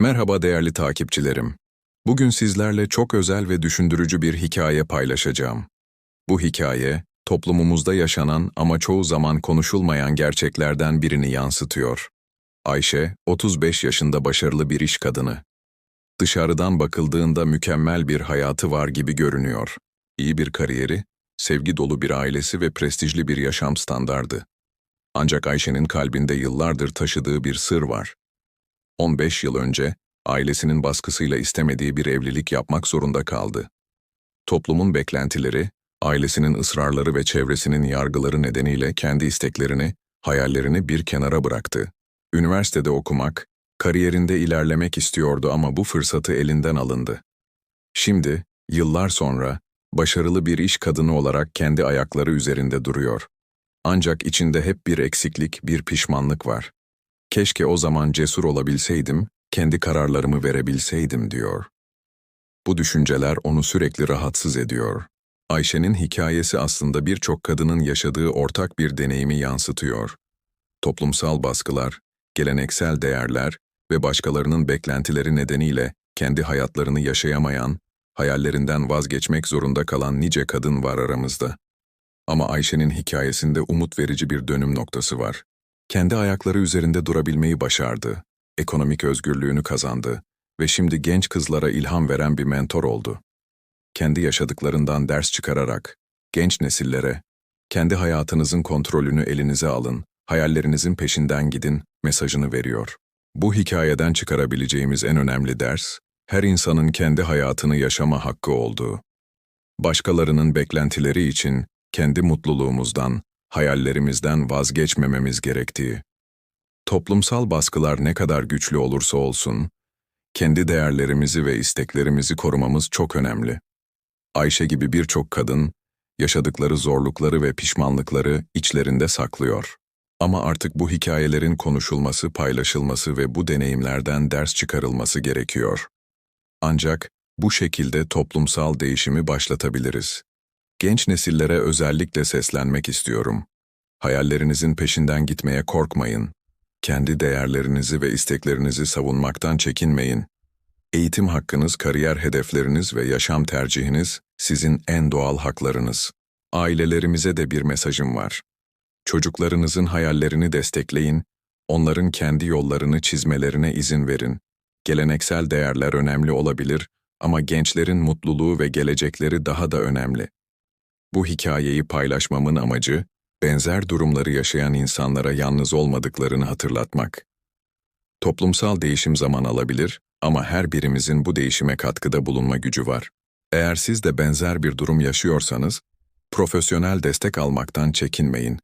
Merhaba değerli takipçilerim. Bugün sizlerle çok özel ve düşündürücü bir hikaye paylaşacağım. Bu hikaye, toplumumuzda yaşanan ama çoğu zaman konuşulmayan gerçeklerden birini yansıtıyor. Ayşe, 35 yaşında başarılı bir iş kadını. Dışarıdan bakıldığında mükemmel bir hayatı var gibi görünüyor. İyi bir kariyeri, sevgi dolu bir ailesi ve prestijli bir yaşam standardı. Ancak Ayşe'nin kalbinde yıllardır taşıdığı bir sır var. 15 yıl önce ailesinin baskısıyla istemediği bir evlilik yapmak zorunda kaldı. Toplumun beklentileri, ailesinin ısrarları ve çevresinin yargıları nedeniyle kendi isteklerini, hayallerini bir kenara bıraktı. Üniversitede okumak, kariyerinde ilerlemek istiyordu ama bu fırsatı elinden alındı. Şimdi, yıllar sonra, başarılı bir iş kadını olarak kendi ayakları üzerinde duruyor. Ancak içinde hep bir eksiklik, bir pişmanlık var. Keşke o zaman cesur olabilseydim, kendi kararlarımı verebilseydim diyor. Bu düşünceler onu sürekli rahatsız ediyor. Ayşe'nin hikayesi aslında birçok kadının yaşadığı ortak bir deneyimi yansıtıyor. Toplumsal baskılar, geleneksel değerler ve başkalarının beklentileri nedeniyle kendi hayatlarını yaşayamayan, hayallerinden vazgeçmek zorunda kalan nice kadın var aramızda. Ama Ayşe'nin hikayesinde umut verici bir dönüm noktası var. Kendi ayakları üzerinde durabilmeyi başardı, ekonomik özgürlüğünü kazandı ve şimdi genç kızlara ilham veren bir mentor oldu. Kendi yaşadıklarından ders çıkararak, genç nesillere, kendi hayatınızın kontrolünü elinize alın, hayallerinizin peşinden gidin mesajını veriyor. Bu hikayeden çıkarabileceğimiz en önemli ders, her insanın kendi hayatını yaşama hakkı olduğu. Başkalarının beklentileri için kendi mutluluğumuzdan, hayallerimizden vazgeçmememiz gerektiği. Toplumsal baskılar ne kadar güçlü olursa olsun, kendi değerlerimizi ve isteklerimizi korumamız çok önemli. Ayşe gibi birçok kadın, yaşadıkları zorlukları ve pişmanlıkları içlerinde saklıyor. Ama artık bu hikayelerin konuşulması, paylaşılması ve bu deneyimlerden ders çıkarılması gerekiyor. Ancak bu şekilde toplumsal değişimi başlatabiliriz. Genç nesillere özellikle seslenmek istiyorum. Hayallerinizin peşinden gitmeye korkmayın. Kendi değerlerinizi ve isteklerinizi savunmaktan çekinmeyin. Eğitim hakkınız, kariyer hedefleriniz ve yaşam tercihiniz sizin en doğal haklarınız. Ailelerimize de bir mesajım var. Çocuklarınızın hayallerini destekleyin, onların kendi yollarını çizmelerine izin verin. Geleneksel değerler önemli olabilir ama gençlerin mutluluğu ve gelecekleri daha da önemli. Bu hikayeyi paylaşmamın amacı, benzer durumları yaşayan insanlara yalnız olmadıklarını hatırlatmak. Toplumsal değişim zaman alabilir ama her birimizin bu değişime katkıda bulunma gücü var. Eğer siz de benzer bir durum yaşıyorsanız, profesyonel destek almaktan çekinmeyin.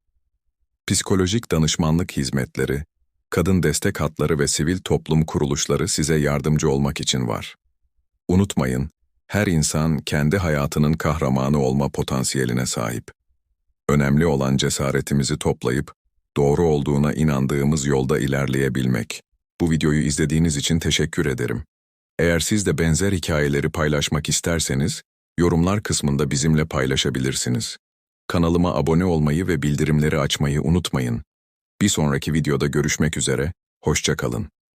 Psikolojik danışmanlık hizmetleri, kadın destek hatları ve sivil toplum kuruluşları size yardımcı olmak için var. Unutmayın, her insan kendi hayatının kahramanı olma potansiyeline sahip. Önemli olan cesaretimizi toplayıp, doğru olduğuna inandığımız yolda ilerleyebilmek. Bu videoyu izlediğiniz için teşekkür ederim. Eğer siz de benzer hikayeleri paylaşmak isterseniz, yorumlar kısmında bizimle paylaşabilirsiniz. Kanalıma abone olmayı ve bildirimleri açmayı unutmayın. Bir sonraki videoda görüşmek üzere, hoşça kalın.